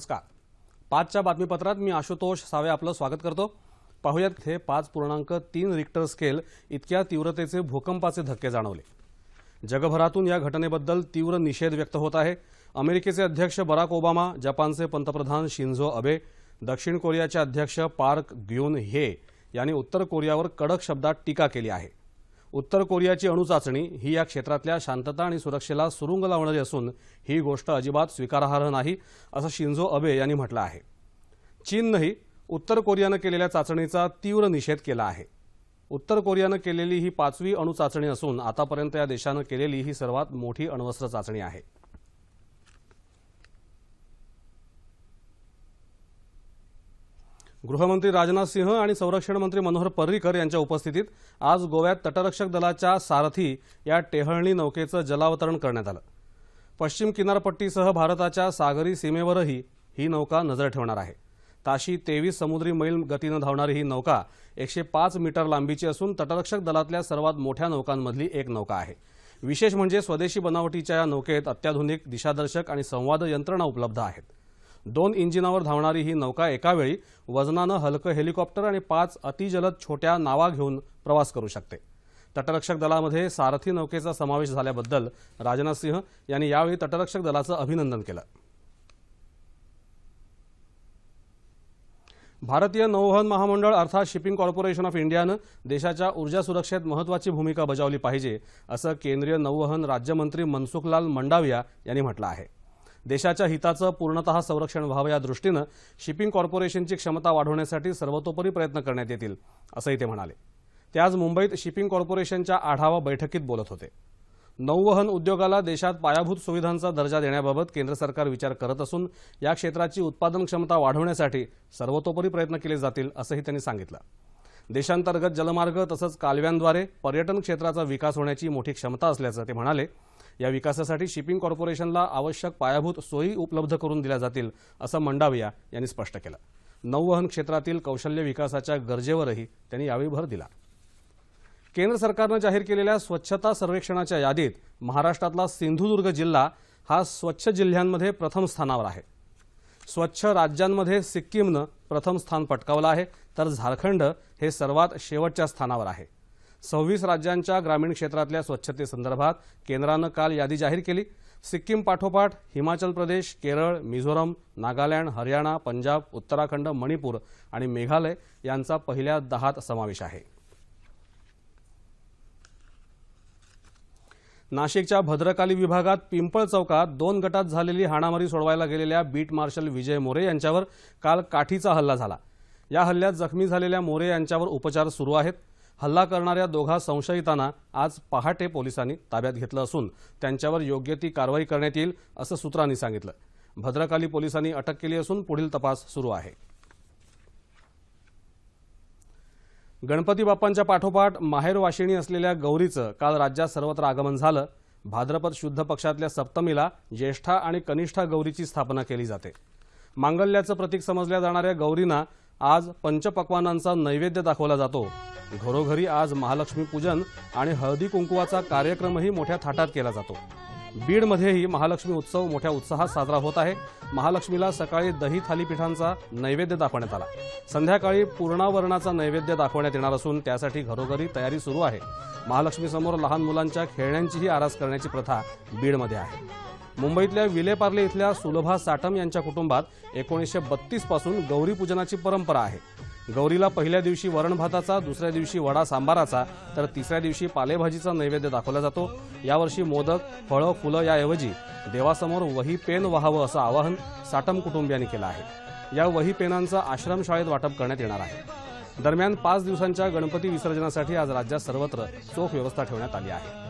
नमस्कार. पाचच्या बातमीपत्रात मी आशुतोष सावे आपलं स्वागत करतो. पाहुयात हे पाच पूर्णांक तीन रिक्टर स्केल इतक्या तीव्रतेचे भूकंपाचे धक्के जाणवले. जगभरातून या घटनेबद्दल तीव्र निषेध व्यक्त होत आहे. अमेरिकेचे अध्यक्ष बराक ओबामा जपानचे पंतप्रधान शिंझो अबे दक्षिण कोरियाचे अध्यक्ष पार्क ग्युन हे यांनी उत्तर कोरियावर कडक शब्दात टीका केली आहे. उत्तर कोरियाची अणुचाचणी ही या क्षेत्रातल्या शांतता आणि सुरक्षेला सुरुंग लावणारी असून ही गोष्ट अजिबात स्वीकारार्ह नाही असं शिंझो अबे यांनी म्हटलं आहे. चीननंही उत्तर कोरियानं केलेल्या चाचणीचा तीव्र निषेध केला आहे. उत्तर कोरियानं केलेली ही पाचवी अणुचाचणी असून आतापर्यंत या देशानं केलेली ही सर्वात मोठी अण्वस्त्र चाचणी आहे. गृहमंत्री राजनाथ सिंह आणि संरक्षण मंत्री मनोहर पर्रीकर यांच्या उपस्थितीत आज गोव्यात तटरक्षक दलाच्या सारथी या टेहळणी नौकेचं जलावतरण करण्यात आलं. पश्चिम किनारपट्टीसह भारताच्या सागरी सीमेवरही ही नौका नजर ठेवणार आहे. ताशी तेवीस समुद्री मैल गतीनं धावणारी ही नौका एकशे पाच मीटर लांबीची असून तटरक्षक दलातल्या सर्वात मोठ्या नौकांमधली एक नौका आहे. विशेष म्हणजे स्वदेशी बनावटीच्या या नौकेत अत्याधुनिक दिशादर्शक आणि संवाद यंत्रणा उपलब्ध आहेत. दोन इंजिनावर धावणारी ही नौका एकावेळी वजनानं हलकं हेलिकॉप्टर आणि पाच अतिजलद छोट्या नावा घेऊन प्रवास करू शकते. तटरक्षक दलामध्ये सारथी नौकेचा समावेश झाल्याबद्दल राजनाथ सिंह यांनी यावेळी तटरक्षक दलाचं अभिनंदन केलं. भारतीय नौवहन महामंडळ अर्थात शिपिंग कॉर्पोरेशन ऑफ इंडियानं देशाच्या ऊर्जा सुरक्षेत महत्वाची भूमिका बजावली पाहिजे असं केंद्रीय नौवहन राज्यमंत्री मनसुखलाल मंडाविया यांनी म्हटलं आहे. देशाच्या हिताचं पूर्णतः संरक्षण व्हावं या दृष्टीनं शिपिंग कॉर्पोरेशनची क्षमता वाढवण्यासाठी सर्वतोपरी प्रयत्न करण्यात येतील असंही ते म्हणाले. ते आज मुंबईत शिपिंग कॉर्पोरेशनच्या आढावा बैठकीत बोलत होते. नौवहन उद्योगाला देशात पायाभूत सुविधांचा दर्जा देण्याबाबत केंद्र सरकार विचार करत असून या क्षेत्राची उत्पादन क्षमता वाढवण्यासाठी सर्वतोपरी प्रयत्न केले जातील असंही त्यांनी सांगितलं. देशांतर्गत जलमार्ग तसंच कालव्यांद्वारे पर्यटन क्षेत्राचा विकास होण्याची मोठी क्षमता असल्याचं ते म्हणाले. या विकासासाठी शिपिंग कॉर्पोरेशनला आवश्यक पायाभूत सोयी उपलब्ध करून दिल्या जातील असं मंडाविया यांनी स्पष्ट केलं. नौवहन क्षेत्रातील कौशल्य विकासाच्या गरजेवरही त्यांनी यावेळी भर दिला. केंद्र सरकारनं जाहीर केलेल्या स्वच्छता सर्वेक्षणाच्या यादीत महाराष्ट्रातला सिंधुदुर्ग जिल्हा हा स्वच्छ जिल्ह्यांमध्ये प्रथम स्थानावर आहे. स्वच्छ राज्यांमध्ये सिक्कीमनं प्रथम स्थान पटकावलं आहे तर झारखंड हे सर्वात शेवटच्या स्थानावर आहे. सव्वीस राज्यांच्या ग्रामीण क्षेत्रातल्या स्वच्छतेसंदर्भात केंद्रानं काल यादी जाहीर केली. सिक्कीम पाठोपाठ हिमाचल प्रदेश केरळ मिझोरम नागालँड हरियाणा पंजाब उत्तराखंड मणिपूर आणि मेघालय यांचा पहिल्या दहात समावेश आहे. नाशिकच्या भद्रकाली विभागात पिंपळ चौकात दोन गटात झालेली हाणामारी सोडवायला गेलेल्या बीट मार्शल विजय मोरे यांच्यावर काल काठीचा हल्ला झाला. या हल्ल्यात जखमी झालेल्या मोरे यांच्यावर उपचार सुरू आहेत. हल्ला करणाऱ्या दोघा संशयितांना आज पहाटे पोलिसांनी ताब्यात घेतलं असून त्यांच्यावर योग्य ती कारवाई करण्यात येईल असं सूत्रांनी सांगितलं. भद्रकाली पोलिसांनी अटक केली असून पुढील तपास सुरू आहे. गणपती बाप्पांच्या पाठोपाठ माहेर वाशिणी असलेल्या गौरीचं काल राज्यात सर्वत्र आगमन झालं. भाद्रपद शुद्ध पक्षातल्या सप्तमीला ज्येष्ठा आणि कनिष्ठा गौरीची स्थापना केली जाते. मांगल्याचं प्रतीक समजल्या जाणाऱ्या गौरींना आज पंचपक्वानांचा नैवेद्य दाखवला जातो. घरोघरी आज महालक्ष्मी पूजन आणि हळदी कुंकुवाचा कार्यक्रमही मोठ्या थाटात केला जातो. बीडमध्येही महालक्ष्मी उत्सव मोठ्या उत्साहात साजरा होत आहे. महालक्ष्मीला सकाळी दही थालीपीठांचा नैवेद्य दाखवण्यात आला. संध्याकाळी पूर्णावरणाचा नैवेद्य दाखवण्यात येणार असून त्यासाठी घरोघरी तयारी सुरू आहे. महालक्ष्मीसमोर लहान मुलांच्या खेळण्यांचीही आरास करण्याची प्रथा बीडमध्ये आहे. मुंबईतल्या विलेपार्ले इथल्या सुलभा साटम यांच्या कुटुंबात एकोणीसशे बत्तीसपासून गौरी पूजनाची परंपरा आहे. गौरीला पहिल्या दिवशी वरण भाताचा दुसऱ्या दिवशी वडा सांबाराचा तर तिसऱ्या दिवशी पालेभाजीचा नैवेद्य दाखवला जातो. यावर्षी मोदक फळं फुलं याऐवजी देवासमोर वही पेन व्हावं असं आवाहन साटम कुटुंबियांनी केलं आहे. या वही पेनांचं आश्रमशाळेत वाटप करण्यात येणार आहे. दरम्यान पाच दिवसांच्या गणपती विसर्जनासाठी आज राज्यात सर्वत्र चोख व्यवस्था ठेवण्यात आली आहे.